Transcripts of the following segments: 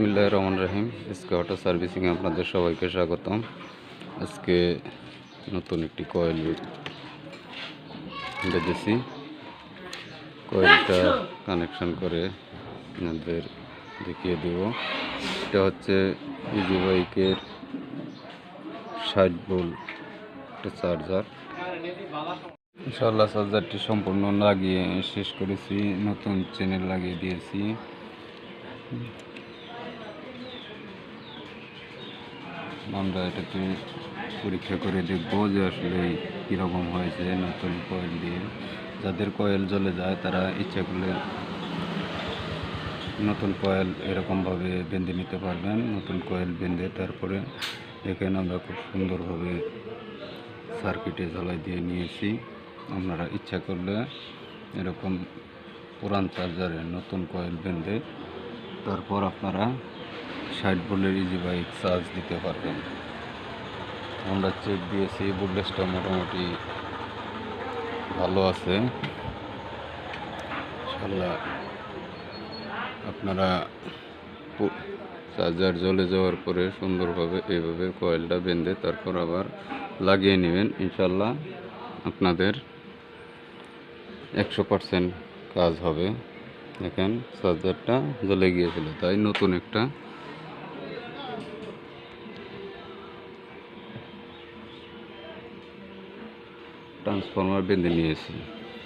বিসমিল্লাহ রহমান রহিম। এসকে অটো সার্ভিসিংয়ে আপনাদের সবাইকে স্বাগতম। আজকে নতুন একটি কয়েল বেঁধেছি কয়েলটা কানেকশন করে আপনাদের দেখিয়ে দেব। এটা হচ্ছে ইজি বাইকের ষাট বোল একটা চার্জার ইনশাল্লাহ চার্জারটি সম্পূর্ণ লাগিয়ে শেষ করেছি। নতুন চ্যানেল লাগিয়ে দিয়েছি। আমরা এটাকে পরীক্ষা করে দেখব যে আসলে কীরকম হয়েছে নতুন কয়েল দিয়ে। যাদের কয়েল জ্বলে যায়, তারা ইচ্ছা করলে নতুন কয়েল এরকমভাবে বেঁধে নিতে পারবেন, নতুন কয়েল বেঁধে তারপরে দেখেন আমরা খুব সুন্দরভাবে সার্কিটে জ্বালাই দিয়ে নিয়েছি। আপনারা ইচ্ছা করলে এরকম পুরান চার্জারে নতুন কয়েল বেঁধে তারপর আপনারা ষাট ভোল্টের ইজি বাইক চার্জ দিতে পারবেন। আমরা চেক দিয়েছি ভোল্টেজটা মোটামুটি ভালো আছে। ইনশাল্লাহ আপনারা চার্জার জ্বলে যাওয়ার পরে সুন্দরভাবে এইভাবে কয়েলটা বেঁধে তারপর আবার লাগিয়ে নেবেন। ইনশাল্লাহ আপনাদের একশো পার্সেন্ট কাজ হবে। দেখেন চার্জারটা জ্বলে গিয়েছিল, তাই নতুন একটা ট্রান্সফরমার বেঁধে নিয়েছি।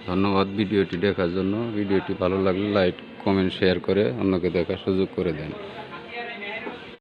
ধন্যবাদ ভিডিওটি দেখার জন্য। ভিডিওটি ভালো লাগলে লাইক, কমেন্ট, শেয়ার করে অন্যকে দেখার সুযোগ করে দেন।